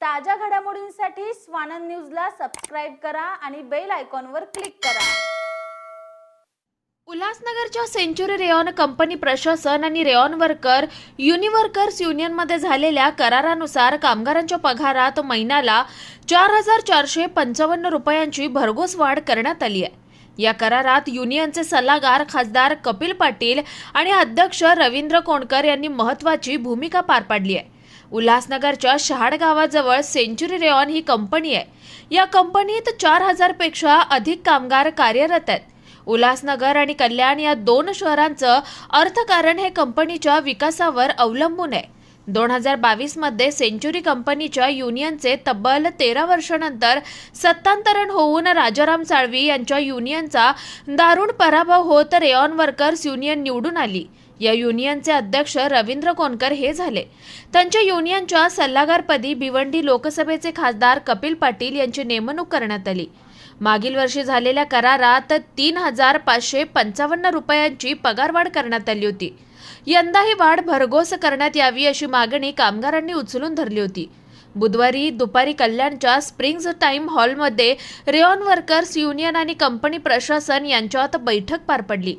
ताज्या घडामोडींसाठी स्वानंद न्यूजला सबस्क्राईब करा आणि बेल आयकॉनवर क्लिक करा. उल्हासनगरच्या सेंच्युरी रेयॉन कंपनी प्रशासन आणि रेयॉन वर्कर युनिवर्कर्स युनियनमध्ये झालेल्या करारानुसार कामगारांच्या पगारात महिन्याला चार हजार चारशे पंचावन्न रुपयांची भरघोस वाढ करण्यात आली आहे. या करारात युनियनचे सल्लागार खासदार कपिल पाटील आणि अध्यक्ष रवींद्र कोणकर यांनी महत्त्वाची भूमिका पार पाडली आहे. उल्हासनगरच्या शहाड गावाजवळ सेंच्युरी रेऑन ही कंपनी आहे. या कंपनीत चार हजारपेक्षा अधिक कामगार कार्यरत आहेत. उल्हासनगर आणि कल्याण या दोन शहरांचं अर्थकारण हे कंपनीच्या विकासावर अवलंबून आहे. दोन हजार बावीसमध्ये सेंच्युरी कंपनीच्या युनियनचे तब्बल तेरा वर्षानंतर सत्तांतरण होऊन राजाराम साळवी यांच्या युनियनचा दारुण पराभव होत रेऑन वर्कर्स युनियन निवडून आली. या युनियनचे अध्यक्ष रवींद्र कोणकर हे झाले. त्यांच्या युनियनच्या सल्लागारपदी भिवंडी लोकसभेचे खासदार कपिल पाटील यांची नेमणूक करण्यात आली. मागील वर्षी झालेल्या करारात तीन हजार पाचशे पंचावन्न रुपयांची पगारवाढ करण्यात आली होती. यंदा ही वाढ भरघोस करण्यात यावी अशी मागणी कामगारांनी उचलून धरली होती. बुधवारी दुपारी कल्याणच्या स्प्रिंग्ज टाईम हॉलमध्ये रेऑन वर्कर्स युनियन आणि कंपनी प्रशासन यांच्यात बैठक पार पडली.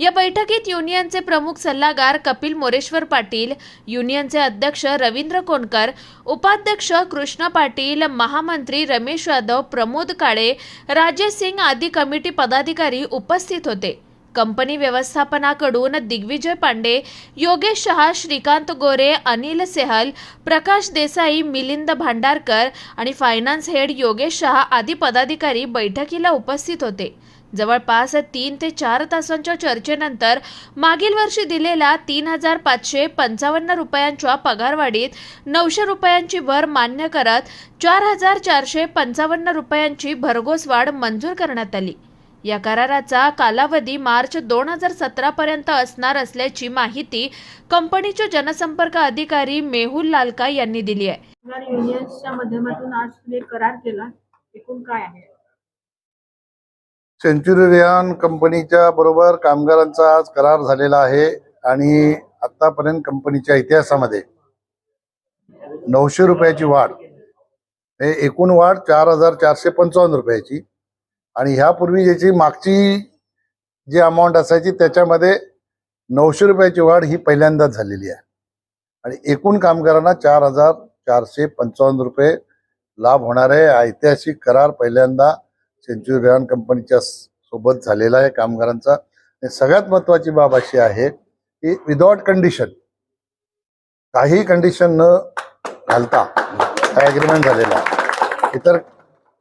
या बैठकीत युनियनचे प्रमुख सल्लागार कपिल मोरेश्वर पाटील युनियनचे अध्यक्ष रवींद्र कोणकर उपाध्यक्ष कृष्ण पाटील महामंत्री रमेश यादव प्रमोद काळे राजेश सिंग आदी कमिटी पदाधिकारी उपस्थित होते. कंपनी व्यवस्थापनाकडून दिग्विजय पांडे योगेश शहा श्रीकांत गोरे अनिल सेहल प्रकाश देसाई मिलिंद भांडारकर आणि फायनान्स हेड योगेश शहा आदी पदाधिकारी बैठकीला उपस्थित होते. जवळपास तीन ते चार तासांच्या चर्चेनंतर मागील वर्षी दिलेल्या तीन हजार पाचशे पंचावन्न रुपयांच्या पगारवाढीत नऊशे रुपयांची भर मान्य करत चार हजार चारशे पंचावन्न रुपयांची भरघोस वाढ मंजूर करण्यात आली. या कराराचा कालावधी मार्च दोन हजार सतरा पर्यंत असणार असल्याची माहिती कंपनीचे जनसंपर्क अधिकारी मेहुल लालका यांनी दिली आहे. युनियन्सच्या माध्यमातून आज तुम्ही एक करार केला एकूण काय आहे? सेंच्युरी रेयॉन कंपनीच्या बरोबर कामगारांचा आज करार झालेला आहे आणि आतापर्यंत कंपनीच्या इतिहासामध्ये नऊशे रुपयाची वाढ हे एकूण वाढ चार हजार चारशे पंचावन्न रुपयाची. आणि ह्यापूर्वी ज्याची मागची जी अमाऊंट असायची त्याच्यामध्ये नऊशे रुपयाची वाढ ही पहिल्यांदाच झालेली आहे. आणि एकूण कामगारांना चार हजार चारशे पंचावन्न रुपये लाभ होणार आहे. ऐतिहासिक करार पहिल्यांदा सेंच्युरी रेयॉन कंपनीच्या सोबत झालेला आहे कामगारांचा. आणि सगळ्यात महत्वाची बाब अशी आहे की विदाउट कंडिशन काही कंडिशन न घालता ॲग्रीमेंट झालेला इतर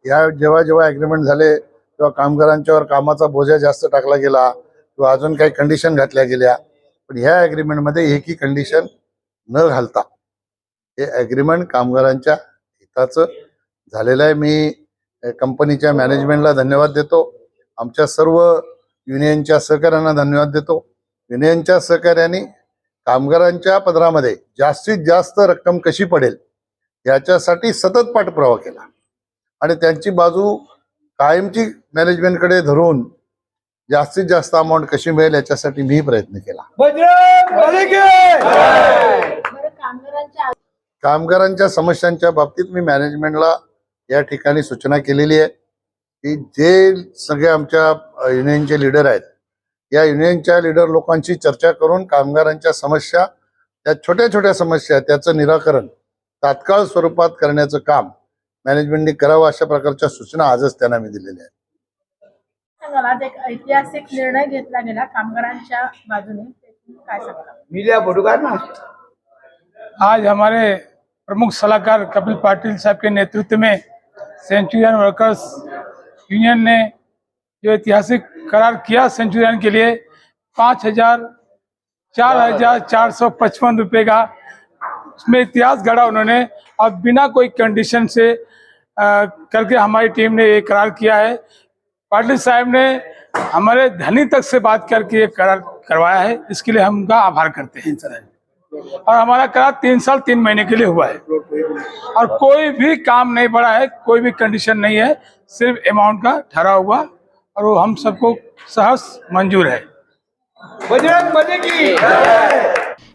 या जेव्हा जेव्हा ॲग्रीमेंट झाले किंवा कामगारांच्यावर कामाचा बोजा जास्त टाकला गेला किंवा अजून काही कंडिशन घातल्या गेल्या पण ह्या ॲग्रीमेंटमध्ये एकही कंडिशन न घालता हे ॲग्रीमेंट कामगारांच्या हिताचं झालेलं आहे. मी कंपनीच्या मॅनेजमेंटला धन्यवाद देतो. आमच्या सर्व युनियनच्या सहकार्यांना धन्यवाद देतो. युनियनच्या सहकार्याने कामगारांच्या पदरामध्ये जास्तीत जास्त रक्कम कशी पडेल याच्यासाठी सतत पाठपुरावा केला. आणि त्यांची बाजू कायमची मॅनेजमेंटकडे धरून जास्तीत जास्त अमाऊंट कशी मिळेल याच्यासाठी मी प्रयत्न केला. कामगारांच्या समस्यांच्या बाबतीत मी मॅनेजमेंटला या ठिकाणी सूचना केलेली आहे की जे सगळे आमच्या युनियनचे लीडर आहेत या युनियनच्या लीडर लोकांशी चर्चा करून कामगारांच्या समस्या त्या छोट्या छोट्या समस्या त्याचं निराकरण तात्काळ स्वरूपात करण्याचं काम मॅनेजमेंटने करावं अशा प्रकारच्या सूचना आजच त्यांना मी दिलेल्या आहेत. आज एक ऐतिहासिक निर्णय घेतला गेला कामगारांच्या बाजूने. काय सांगाल मिलिया फ़ोटो काढ ना. आज हमारे प्रमुख सलाहकार कपिल पाटिल साहब के नेतृत्व में सेंचुरियन वर्कर्स यूनियन ने जो ऐतिहासिक करार किया सेंचुरियन के लिए पाँच हज़ार चार हज़ार चार सौ पचपन रुपये का उसमें इतिहास गढ़ा उन्होंने। और बिना कोई कंडीशन से अ, करके हमारी टीम ने ये करार किया है। पाटिल साहब ने हमारे धनी तक से बात करके ये करार करवाया है। इसके लिए हम उनका आभार करते हैं सर। और हमारा करार तीन साल तीन महीने के लिए हुआ है। और कोई भी काम नहीं बढ़ा है कोई भी कंडीशन नहीं है। सिर्फ़ अमाउंट का ठहरा हुआ और वो हम सबको सहस मंजूर है। बजरंग बली की।